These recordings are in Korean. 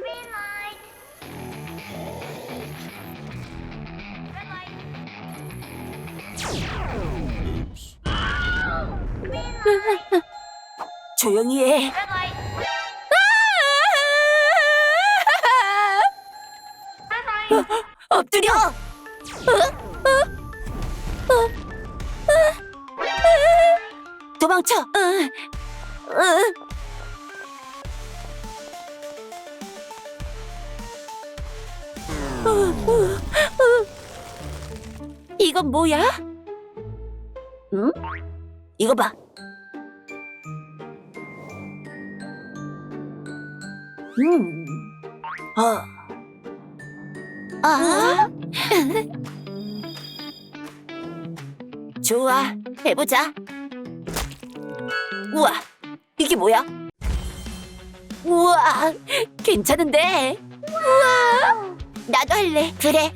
Green light. Red light. Green light. 조용히 해. Red light. Red light. 엎드려. 도망쳐. 이건 뭐야? 응? 이거 봐. 음. 아. 아. 좋아, 해보자. 우와, 이게 뭐야? 우와, 괜찮은데? 우와, 나도 할래. 그래.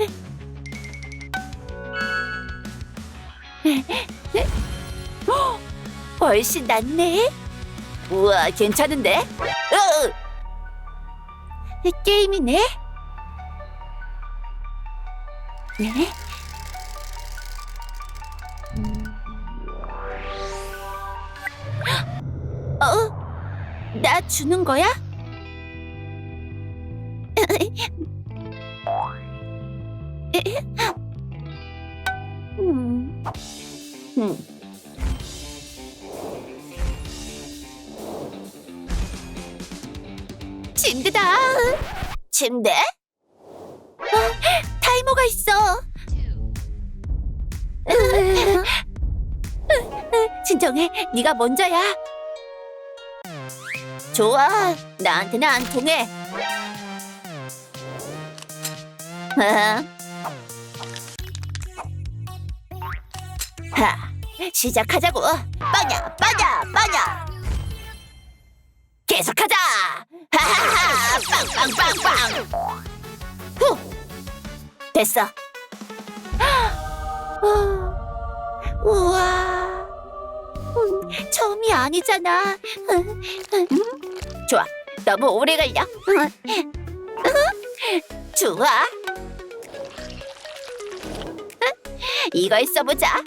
헉, 훨씬 낫네. 우와, 괜찮은데? 어! 게임이네. 네? 어? 나 주는 거야? 음. 음. 침대다. 침대? 어, 타이머가 있어. 진정해, 네가 먼저야. 좋아, 나한테는 안 통해. 하, 시작하자고. 빠냐, 빠냐, 빠냐. 계속하자. 하하하, 빵빵빵빵. 후, 됐어. 우와, 음, 처음이 아니잖아. 좋아, 너무 오래 걸려. 좋아. 이걸 써보자.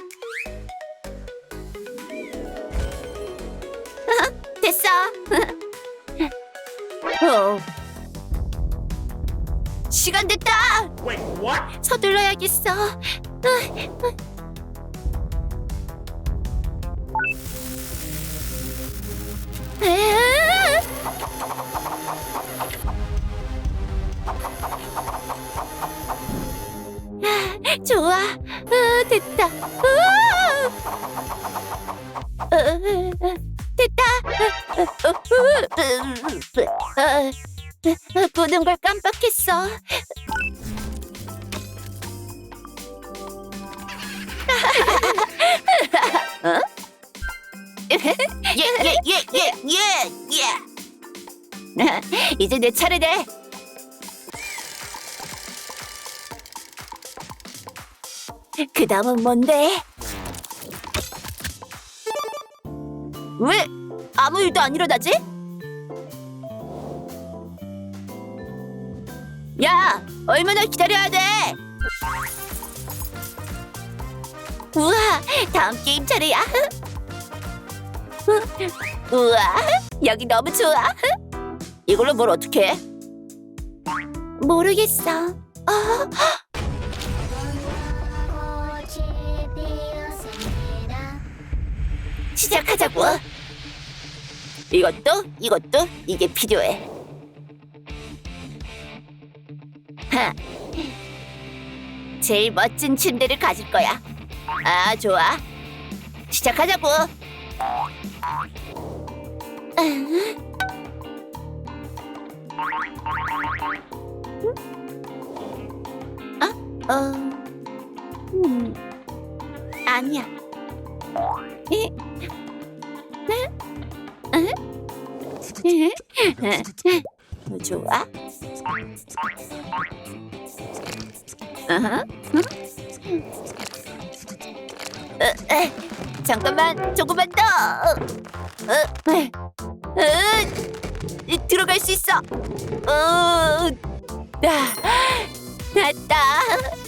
어. 시간 됐다. Wait, what? 서둘러야겠어. 좋아, 아, 됐다. 아! 어, 보는 걸 깜빡했어. 예예예예예예 이제 내 차례네. 그 다음은 뭔데? 왜 아무 일도 안 일어나지? 야, 얼마나 기다려야 돼? 우와, 다음 게임 차례야. 우와, 여기 너무 좋아. 이걸로 뭘 어떻게 해? 모르겠어. 어. 시작하자고. 이것도 이것도 이게 필요해. 제일 멋진 침대를 가질 거야. 아, 좋아. 시작하자고. 아, 어, 음, 아니야. 에? 좋아. 어허. 어, 에, 잠깐만, 조금만 더. 어, 에, 어, 이, 들어갈 수 있어. 어, 나, 났다.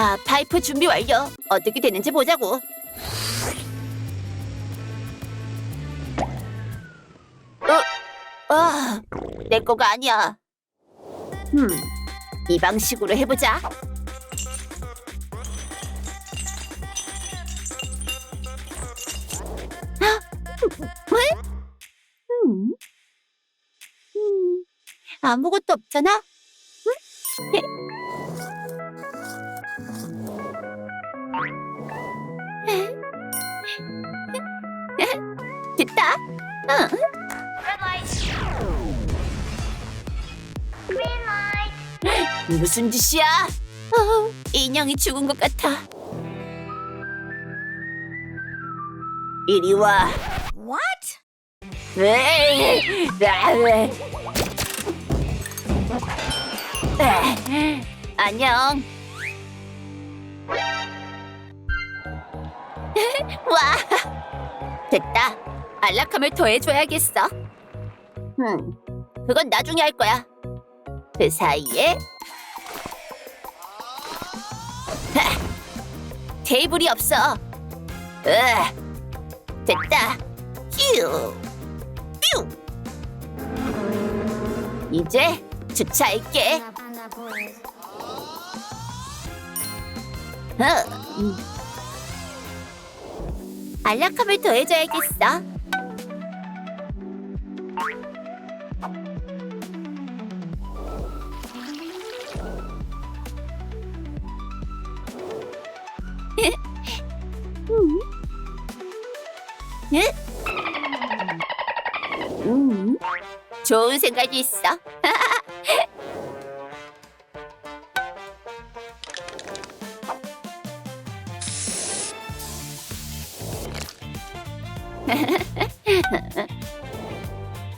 아, 파이프 준비 완료. 어떻게 되는지 보자고. 어, 아, 내 거가 아니야. 음, 이 방식으로 해보자. 아, 왜? 음, 음, 아무것도 없잖아. 음? 응. 무슨 짓이야? 어, 인형이 죽은 것 같아. 이리 와. What? 에이, 아, 왜. 에, 안녕. 와, 됐다. 안락함을 더해줘야겠어. 음, 그건 나중에 할 거야. 그 사이에 하, 테이블이 없어. 으, 됐다. 휴. 뾰. 이제 주차할게. 어, 음. 안락함을 더해줘야겠어. 좋은 생각이 있어.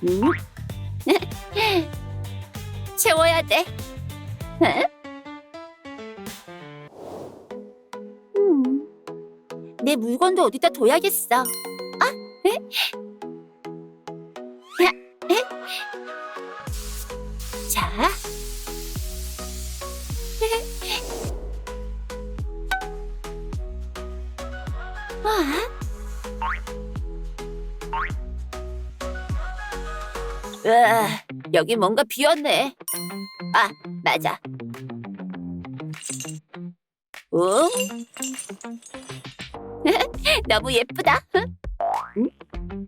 음? 채워야 돼. 음. 내 물건도 어디다 둬야겠어. 여기 뭔가 비었네. 아, 맞아. 응? 너무 예쁘다. 응?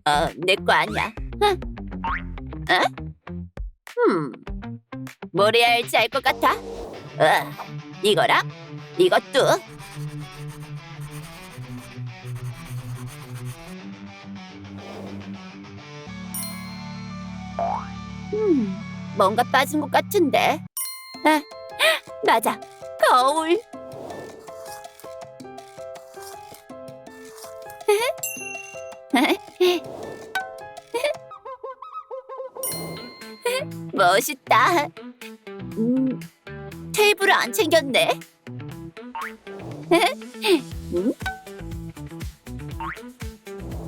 어, 내 거 아니야. 응? 어? 음, 뭘 해야 할지 알 것 같아. 어, 이거랑 이것도. 음, 뭔가 빠진 것 같은데. 아, 맞아. 거울. 멋있다. 음, 테이블을 안 챙겼네. 음? 음?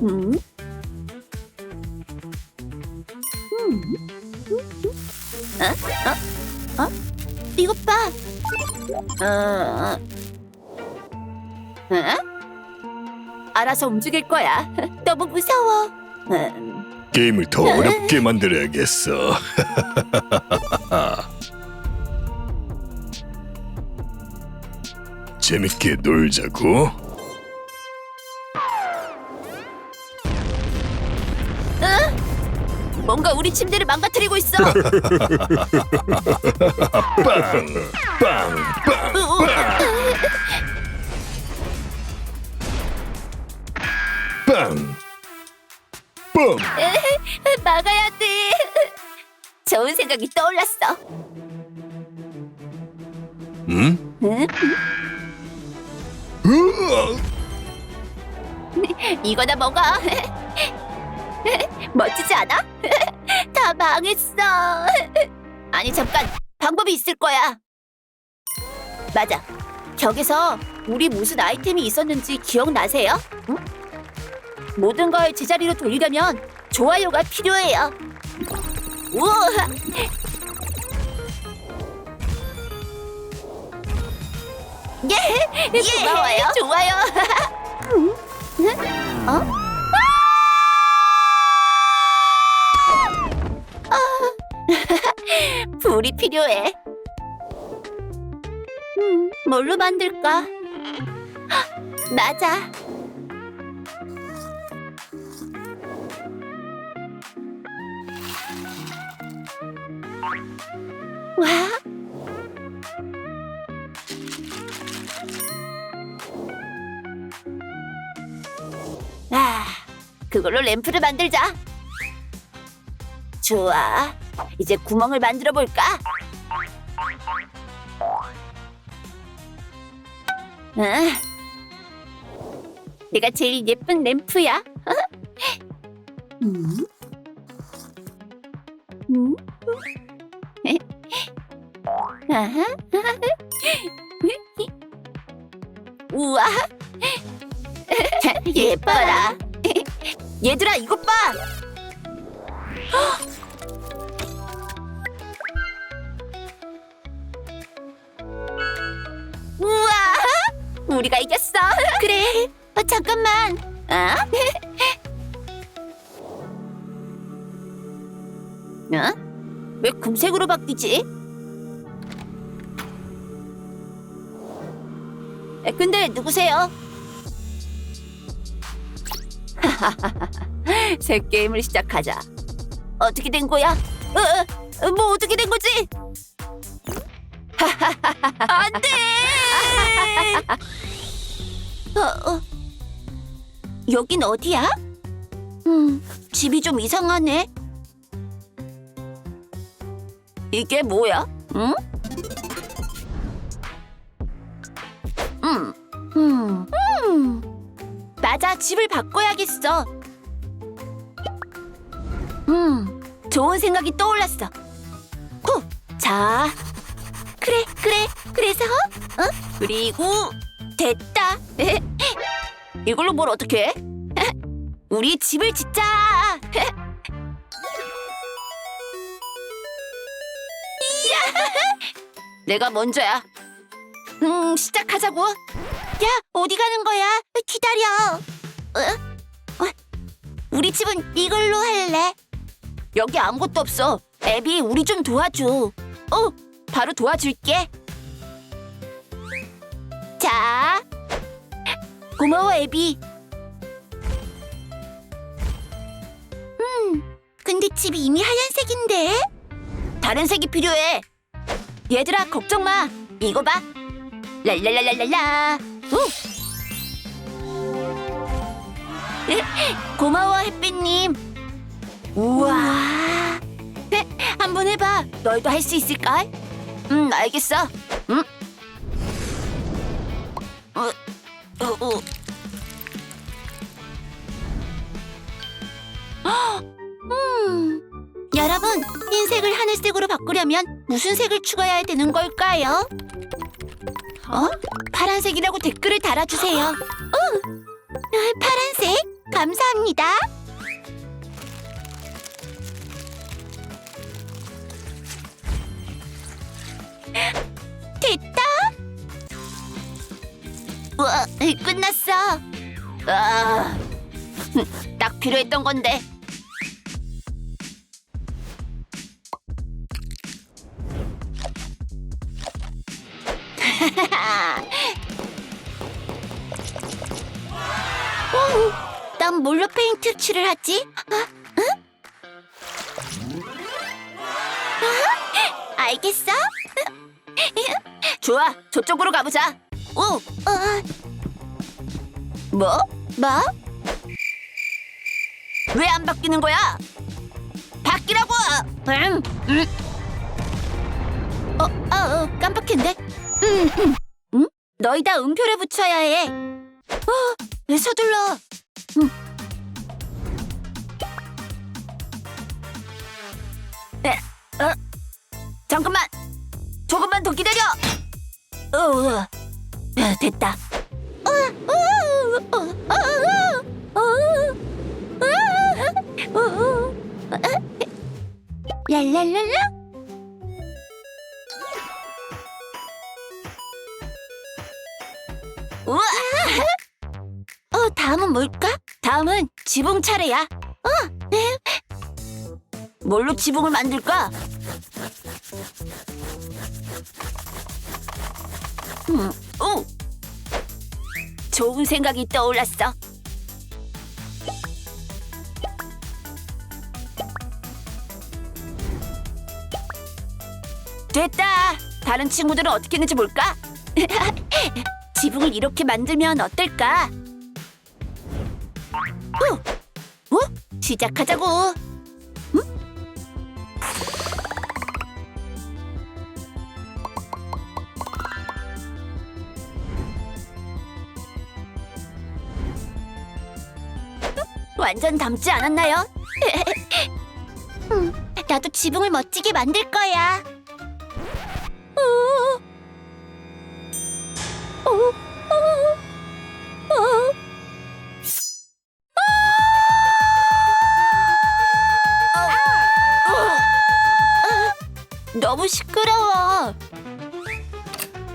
음? 어? 어? 어? 이것 봐. 어? 어? 알아서 움직일 거야. 너무 무서워. 음, 게임을 더 어렵게 만들어야겠어. 재밌게 놀자고. 침대를 망가뜨리고 있어. 빵, 빵, 빵, 빵, 빵. 막아야 돼. 좋은 생각이 떠올랐어. 응? 응? 으아! 이거나 먹어. 멋지지 않아? 다 망했어. 아니 잠깐 방법이 있을 거야. 맞아. 격에서 우리 무슨 아이템이 있었는지 기억나세요? 응? 모든 걸 제자리로 돌리려면 좋아요가 필요해요. 우와! 예, 고마워요. 좋아요. 어? 아, 불이 필요해. 음, 뭘로 만들까? 헉, 맞아. 와. 아, 그걸로 램프를 만들자. 좋아. 이제 구멍을 만들어 볼까? 응. 내가 제일 예쁜 램프야. 우와. 예뻐라. 얘들아, 이것 봐. 우리가 이겼어. 그래. 어, 잠깐만. 어? 어? 왜 금색으로 바뀌지? 에, 근데 누구세요? 새 게임을 시작하자. 어떻게 된 거야? 어, 어, 뭐 어떻게 된 거지? 안 돼! 어, 어. 여긴 어디야? 음, 집이 좀 이상하네. 이게 뭐야? 응? 음, 음, 음. 맞아, 집을 바꿔야겠어. 음, 좋은 생각이 떠올랐어. 후, 자, 그래, 그래. 그래서, 어? 그리고 됐다. 이걸로 뭘 어떻게 해? 우리 집을 짓자. 내가 먼저야. 음, 시작하자고. 야, 어디 가는 거야? 기다려. 어? 어? 우리 집은 이걸로 할래. 여기 아무것도 없어. 애비, 우리 좀 도와줘. 어, 바로 도와줄게. 자, 고마워, 애비. 음, 근데 집이 이미 하얀색인데? 다른 색이 필요해. 얘들아, 걱정 마. 이거 봐. 랄랄랄랄랄라. 우. 고마워, 햇빛님. 우와. 한번 해봐. 너희도 할 수 있을까? 음, 알겠어. 음. 어, 어. 헉, 음. 여러분, 흰색을 하늘색으로 바꾸려면 무슨 색을 추가해야 되는 걸까요? 어? 파란색이라고 댓글을 달아주세요. 어, 아, 파란색 감사합니다. 끝났어. 아, 딱 필요했던 건데. 오, 난 뭘로 페인트 칠을 하지? 아, 응? 아, 알겠어. 좋아, 저쪽으로 가보자. 오, 어. 뭐? 뭐? 왜 안 바뀌는 거야? 바뀌라고! 음, 음. 어, 어, 어, 깜빡했네. 음, 음. 음? 너희 다 음표를 붙여야 해. 어, 왜 서둘러? 음. 에, 어, 잠깐만. 조금만 더 기다려. 어, 어. 아, 됐다. 랄랄랄라 우와! 어, 다음은 뭘까? 다음은 지붕 차례야. 어, 네. 뭘로 지붕을 만들까? 음, 오, 좋은 생각이 떠올랐어. 됐다. 다른 친구들은 어떻게 했는지 볼까? 지붕을 이렇게 만들면 어떨까? 후! 어? 시작하자고. 완전 닮지 않았나요? 음, 나도 지붕을 멋지게 만들 거야. 어? 어? 어? 어? 너무 시끄러워.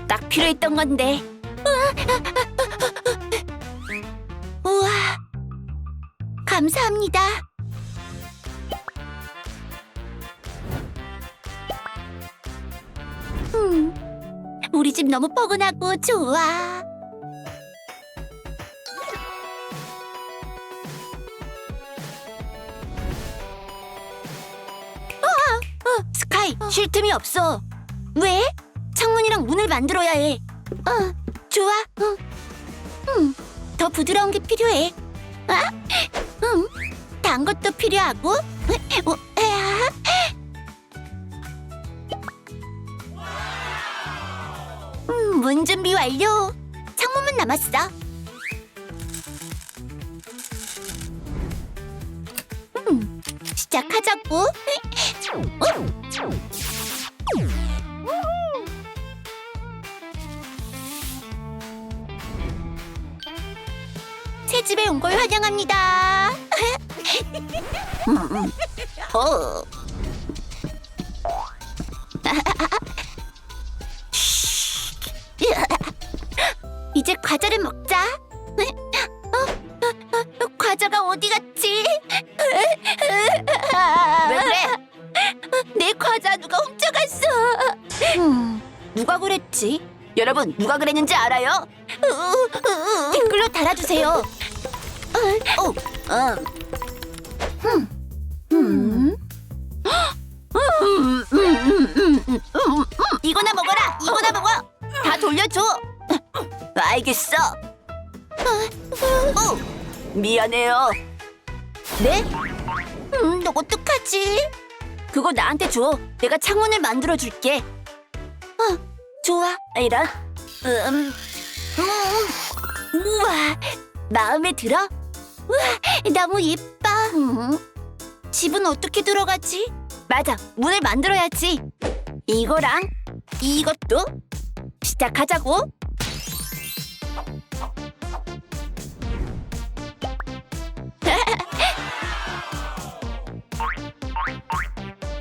딱 필요했던 건데. 합니다. 음, 우리 집 너무 뻐근하고 좋아. 어, 스카이, 쉴 틈이 없어. 왜? 창문이랑 문을 만들어야 해. 어, 좋아. 응. 음, 더 부드러운 게 필요해. 아, 음, 단 것도 필요하고. 어, 에아. 음, 문 준비 완료. 창문만 남았어. 음, 시작하자고. 어? 새 집에 온 걸 환영합니다. 음. 이제 과자를 먹자. 어? 어, 어, 과자가 어디 갔지? 왜 그래? 내 과자 누가 훔쳐갔어? 음, 누가 그랬지? 여러분 누가 그랬는지 알아요? 댓글로 달아주세요. 어, 어. 어, 미안해요. 네? 음, 너 어떡하지? 그거 나한테 줘. 내가 창문을 만들어 줄게. 어, 좋아. 이런. 음, 음, 우와, 마음에 들어? 우와, 너무 예뻐. 음, 집은 어떻게 들어가지? 맞아, 문을 만들어야지. 이거랑 이것도 시작하자고.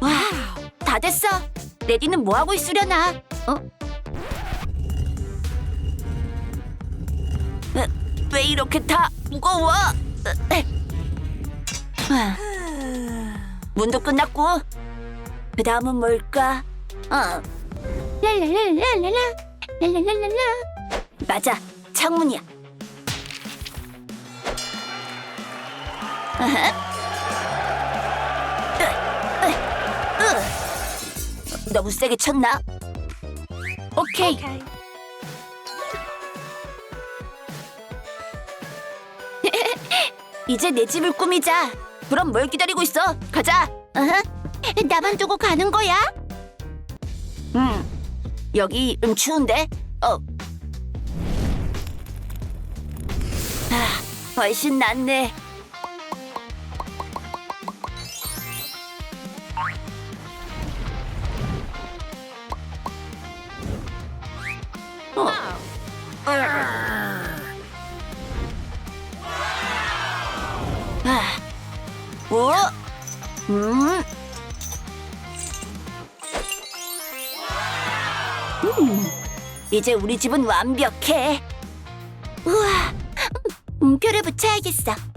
와, 다 됐어. 레디는 뭐 하고 있으려나? 어? 어, 왜 이렇게 다 무거워? 문도 끝났고 그 다음은 뭘까? 어. 랄랄랄랄랄라 랄랄랄랄라 맞아 창문이야. 아하. 너무 세게 쳤나? 오케이. 이제 내 집을 꾸미자. 그럼 뭘 기다리고 있어? 가자. 어허. 나만 두고 가는 거야? 음. 여기 좀 추운데. 어. 아, 훨씬 낫네. 어? 음? 음, 이제 우리 집은 완벽해. 우와, 음, 음표를 붙여야겠어.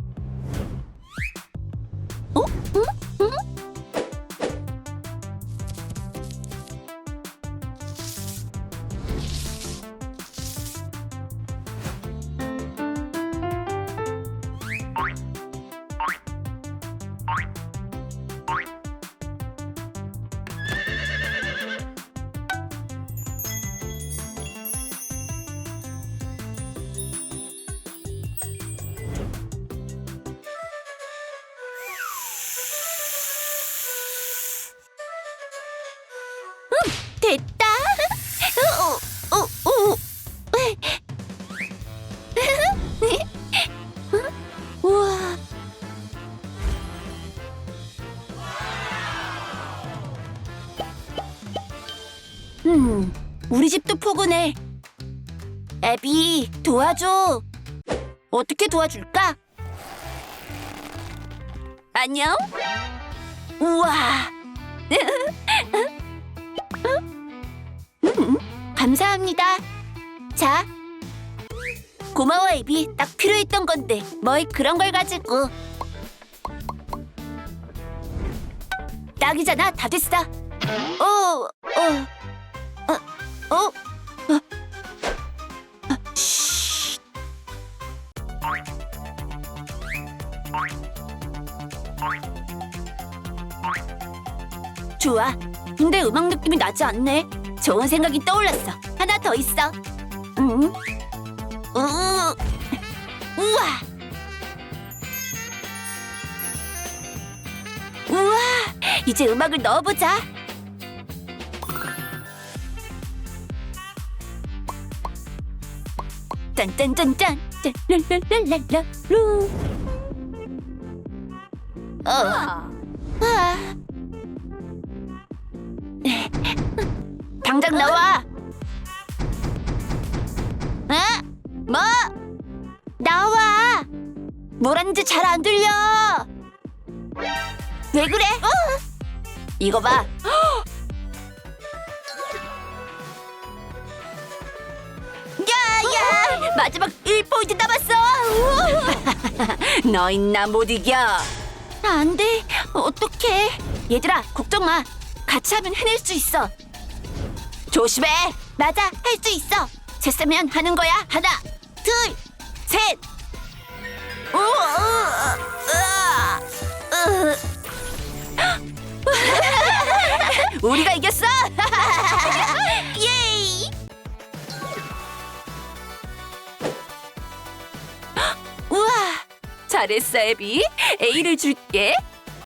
음, 우리 집도 포근해. 애비, 도와줘. 어떻게 도와줄까? 안녕? 우와. 음, 감사합니다. 자. 고마워, 에비. 딱 필요했던 건데. 뭘 그런 걸 가지고. 딱이잖아. 다 됐어. 어, 어, 어, 어, 어. 아, 쉿. 좋아. 근데 음악 느낌이 나지 않네. 좋은 생각이 떠올랐어. 하나 더 있어. 응? 우, 우와. 우와. 이제 음악을 넣어보자. 짠짠짠짠. 랄랄랄랄루. 당장 나와. 나와. 뭐라는지 잘 안 들려. 왜 그래? 어? 이거 봐. 마지막 1포인트 남았어. 너 있나 못 이겨. 안 돼. 어떡해. 얘들아, 걱정 마. 같이 하면 해낼 수 있어. 조심해. 맞아, 할 수 있어. 셋세면 하는 거야. 하나, 둘, 셋. 우, 우, 으, 으. 우리가 이겼어. 우와, 잘했어, 애비. A를 줄게.